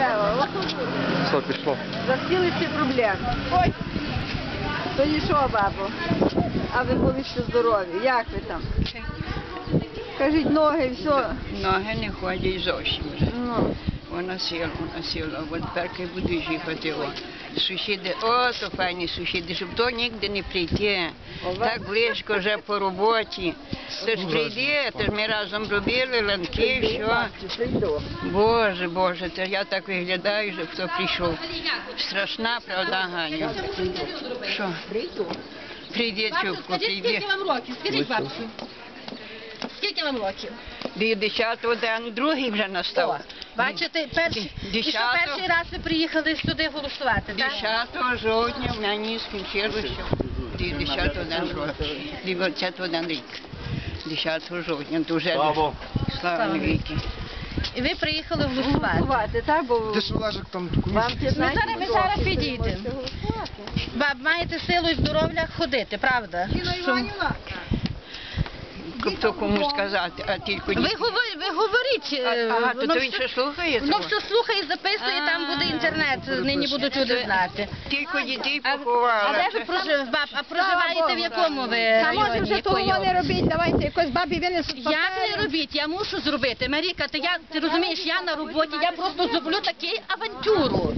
дерева. Все, пішло. Захотіли всі проблеми. Ой. То нічого, бабо. А ви були ще здорові. Як ви там? Кажіть, ноги, все. Ноги не ходять зовсім вже. Ну, Вона сіла, вона сіла. От тепер я буду їхати. О. Сусіди, о, то файні сусіди, щоб то ніде не прийти. Так близько вже по роботі. Ти ж прийди, ти ж ми разом робили ланки, все. Боже, Боже, це я так виглядаю, що хто прийшов. Страшна, правда, Ганю? Що? Бабцю, Чубко, скажіть, скільки вам років? Скажіть, бабцю. Скільки вам років? Бій десятого день, другий вже настав. Бачите, перший, і що Десятого. перший раз ви приїхали сюди голосувати, так? 10 жовтня в мені скінчилося 10 день року, 21 рік. 10 жовтня, то вже Слава. слава навіки. І ви приїхали голосувати. Голосувати, так? Бо Ти ж Олежик там вам 15 Ми зараз- ми зараз підійдемо. Баб, маєте силу і здоров'я ходити, правда? Що- Хто кому сказати, а тільки Ви, говор- ви говоріть. е, А, ага, то воно той все- ще слухає Воно все слухає, записує, там буде інтернет, нині будуть люди знати. Тільки дітей А, поховали. а де ви проживаєте? Баб, а проживаєте в якому ви А може районі? вже того якої не робіть, давайте якось бабі винесуть Як папери. не робіть? Я мушу зробити. Маріка, ти я ти розумієш, я на роботі, я просто зроблю такий авантюру.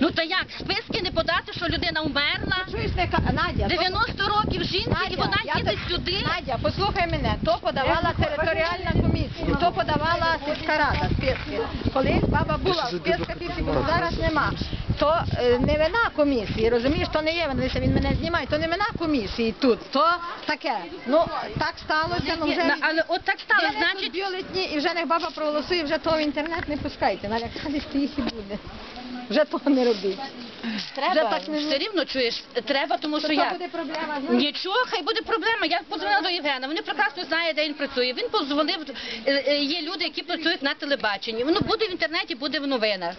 Ну та як, списки не подати, що людина умерла? Чуєш, не Надя, то- 90 років жінці, і вона їде так- сюди. Надя, послухай мене, то подавала територіальна комісія, то подавала сільська рада списки. Колись баба була в списках і зараз нема. То е, не вина комісії, розумієш, то не є, вина, дивися, він мене знімає, то не вина комісії тут, то таке. Ну, так сталося, ну вже... На- Але от так стало, Винесуть значить, бюлетні, і вже не баба проголосує, вже то в інтернет не пускайте. Налякались їх і буде. Вже того не робіть. Треба, так все рівно чуєш, треба, тому що я... буде проблема. Нічого, хай буде проблема. Я подзвонила до Євгена. Вони прекрасно знають, де він працює. Він подзвонив. е, е, Є люди, які працюють на телебаченні. Воно буде в інтернеті, буде в новинах.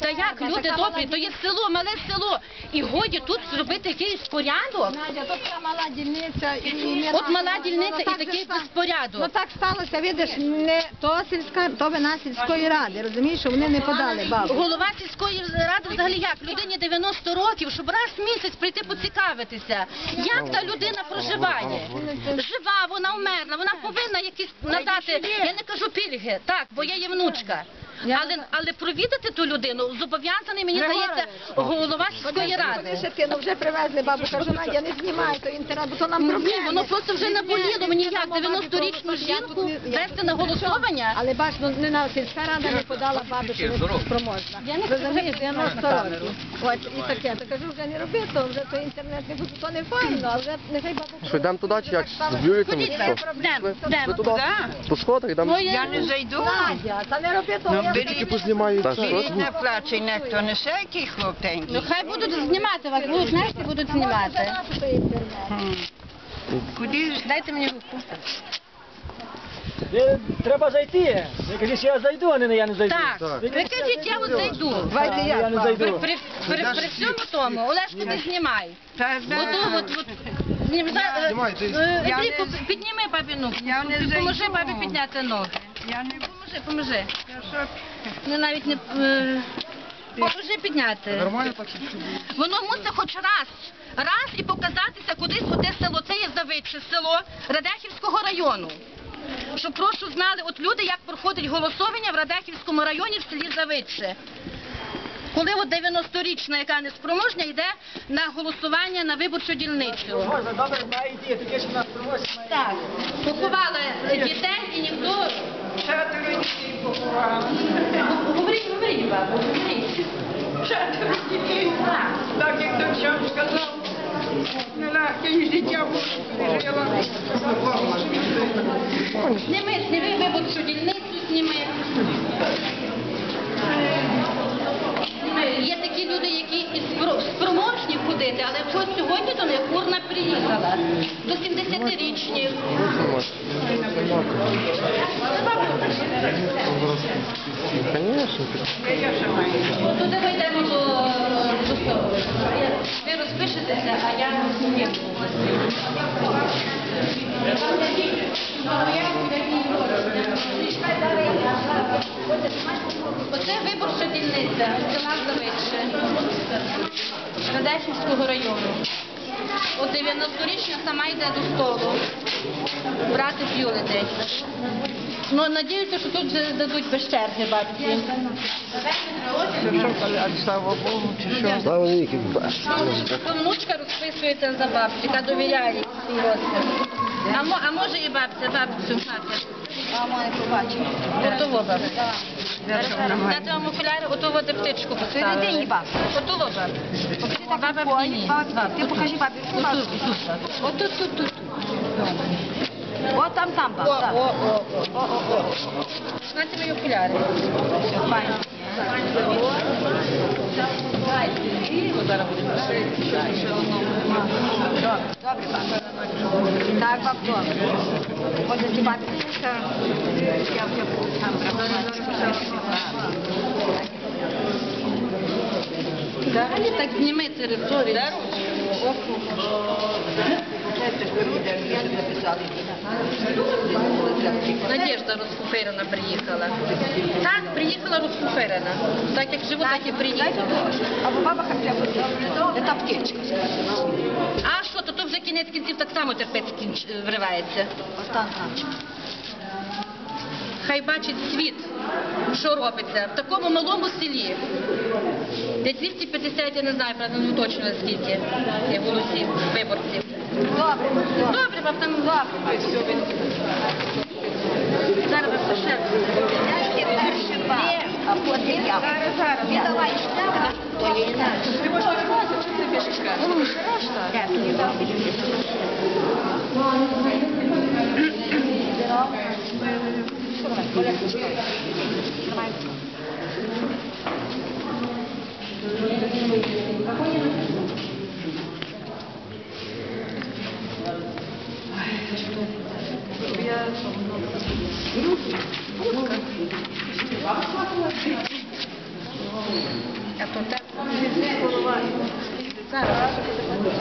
Та як люди добрі, то є село, мале село. І годі тут зробити якийсь порядок. Надя, така мала дільниця і От мала дільниця і такий же безпорядок. Ну так сталося, видиш, не то сільська, то вина сільської ради, розумієш, що вони не подали бабу. Голова сільської ради взагалі як? Людині 90 років, щоб раз в місяць прийти поцікавитися, як та людина проживає. Жива, вона умерла, вона повинна якісь надати, я не кажу пільги, так, бо я є внучка. Але, але провідати ту людину зобов'язаний, мені здається, голова сільської Вони ради. ще кинув, вже привезли бабу, кажу, Надя, не знімай то інтернет, бо то нам Ні, проблеми. воно просто вже наболіло. Мені як 90-річну жінку вести на голосування. Але бач, ну не на сільська рада не подала бабі, що не спроможна. Я не Розумієш, 90 років. От і таке. То кажу, вже не роби, то вже то інтернет не буде, то не файно, а вже нехай бабу. Що, йдемо туди чи як? З бюлетами? Йдемо, йдемо. туди? По сходах йдемо? Я не зайду. Надя, та не роби того. Ну, я беріть. Тільки познімаю. Та що? Беріть на ніхто не який хлопенький. Ну хай будуть знімати вас, будуть знаєте, будуть знімати. Куди ж? Дайте мені руку. Е, Треба зайти. Кажу, що я зайду, а не я не зайду. Так, ви кажіть, я от зайду. Давайте я. я не При, зайду. при, при, при всьому тому, Олешку ти знімай. Та да. Ото от, от, знім, за, е, Знімай, ти. е, Я Андрійку, не- підніми бабі ногу. Я не Поможи зайду. бабі підняти ноги. Я не Поможи, поможи. Не навіть не... е, Поможи підняти. Нормально так? Воно мусить хоч раз, раз і показатися кудись оте село. Це є Завидше село Радехівського району. Щоб прошу знали, от люди, як проходить голосування в Радехівському районі в селі Завидше. Коли от 90-річна, яка неспроможня, йде на голосування на виборчу дільницю. Можна, добре, має йти, тоді ж нас привозять. Так, поховали дітей і ніхто... Дітей поховали. Говоріть, говоріть, бабу, говоріть. Дітей. Так як що сказав. Нелегке життя жила. Зніми, зніми виборчу дільницю, зніми. Зніми. Є такі люди, які і спро- спроможні ходити, але чогось сьогодні до них урна приїхала. До 70-річних. Звісно. Туди ми йдемо до. Ви розпишетеся, а я не. Оце виборча дільниця села Завидше Радехівського району. От 90-річна сама йде до столу брати бюлетень. Ну, надіюся, що тут вже дадуть без черги бабці. Слава Богу, чи що? Слава навіки. То внучка розписується за бабцю, яка довіряє свій розпис. А, мо- а може і бабця, бабцю. Мама не побачила. Отого бабця. Дати вам окуляри, отого де птичку поставили. Середині бабця. Отого бабця. Покажи так Баба в рукою. тіні. Баба, Ти покажи бабі. Отут, отут. Отут, тут, тут. О, там, там, О, баб. о, о, о, о, о, о. Знаєте мої окуляри? Все, файно. Добре, баб. Так, баб, добре. Може, ті бабі Я вже там Взагалі так зніми територію. Надежда розфуфирена приїхала. Так, приїхала розфуфирена. Так як живу, так і приїхала. Або баба це аптечка. А що, то, то вже кінець кінців так само терпець кінч... вривається. Остан. Хай бачить світ, що робиться в такому малому селі. Де 250, я не знаю, правда, не точно скільки є голосів, виборців. Добре, баб, там. Потім я. Віддавай віддав. А то так.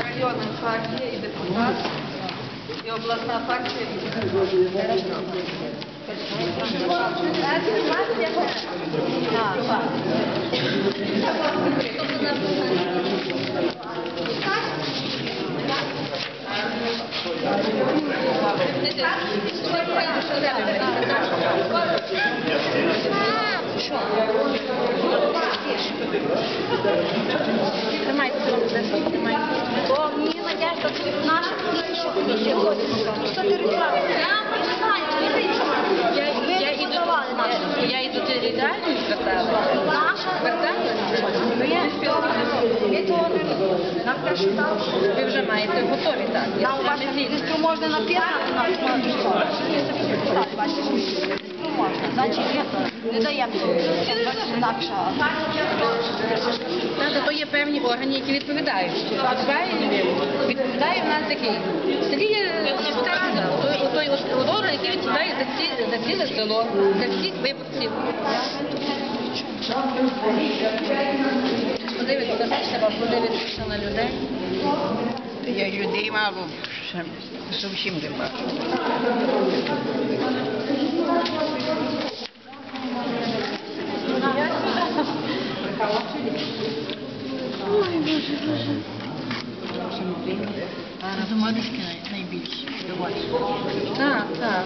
Районна партія і депутат, і обласна партія. О, мені це наша політична. Що ти розказуєш? Я не знаю, не Я, Ви я, не іду, подавали нашу. я, я іду територіально звертала. Наша Зверталася? Ми того не робимо. Нам теж. Ви вже маєте готові так. Нам у вас офіційно. можна написати, нам можна можна. Значить, не даємо. Інакше. Є певні органи, які відповідають. Відповідає, в нас такий. В селі є сільська рада, той, орган, який відповідає за, ці, за ціле село, за всіх виборців. Подивитися, треба подивитися на людей. Я людей мало, зовсім не бачу. Замадишки найбільше. Так, так.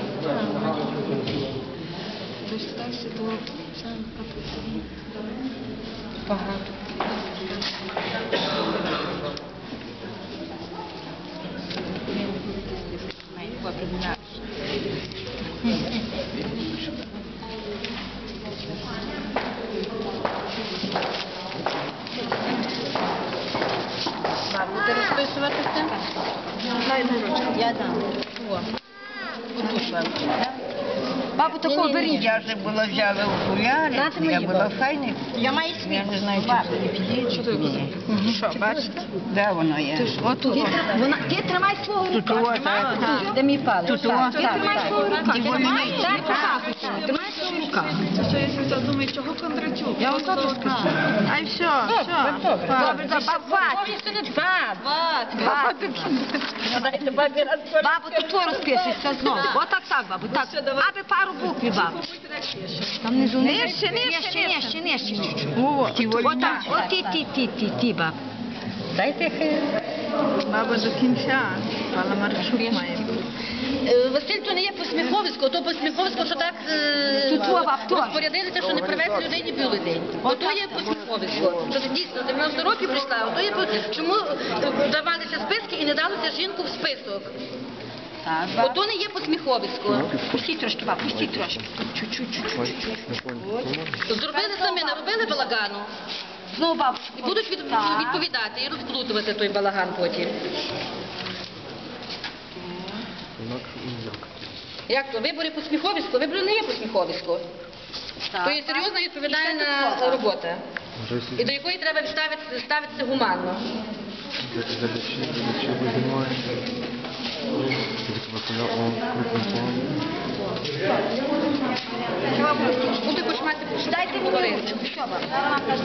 Багато. Бабу, ти розписуватися? Я дам. О, бабу. Бабу такого беріть. Я же була взяла окуляри, я мені, була бабу. файна. Я маю Я не знаю, чи. Ні. Що, бачите? Де воно є? Отут. Вона, ти тримай свого рука. Тут о, так. Де мій палець? Тут Так, о. Ти тримай свого рука. Ти тримай, не показуйся. Тримай свого рука. Я вам то скажу. А й все, все. Добре, добре, хватить. Хватить. Бабу, тут твой розпишешся знову. Отак так, бабу, так. Аби пару буквів, бабу. Там внизу нижче, нижче, нижче, нижче, нижче. Отак, от ті, ті, ті, ті, ті, баб. Дайте Баба до кінця. Пала Марчук має Василь, то не є посміховисько, то посміховисько, що так е, розпорядилися, що не привезли людей ні бюлетень. Ото є посміховисько. Що це дійсно 90 років прийшла, ото є по- чому е, давалися списки і не далося жінку в список. Ото не є посміховисько. Пустіть трошки, баб, пустіть трошки. Чуть-чуть, чуть-чуть. Зробили самі, наробили балагану. Знову бабу. І будуть від- відповідати і розплутувати той балаган потім. Інакше ніяк. Як то? Вибори посміховисько? Вибори не є посміховисько. То є серйозна відповідальна робота. І до якої треба ставити- ставитися гуманно. он крупний план. Буде хоч мати Дайте мені що вам. Зараз вам кажу.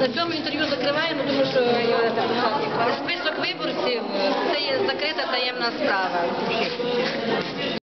На цьому інтерв'ю закриваємо, тому що е, список виборців це є закрита таємна справа.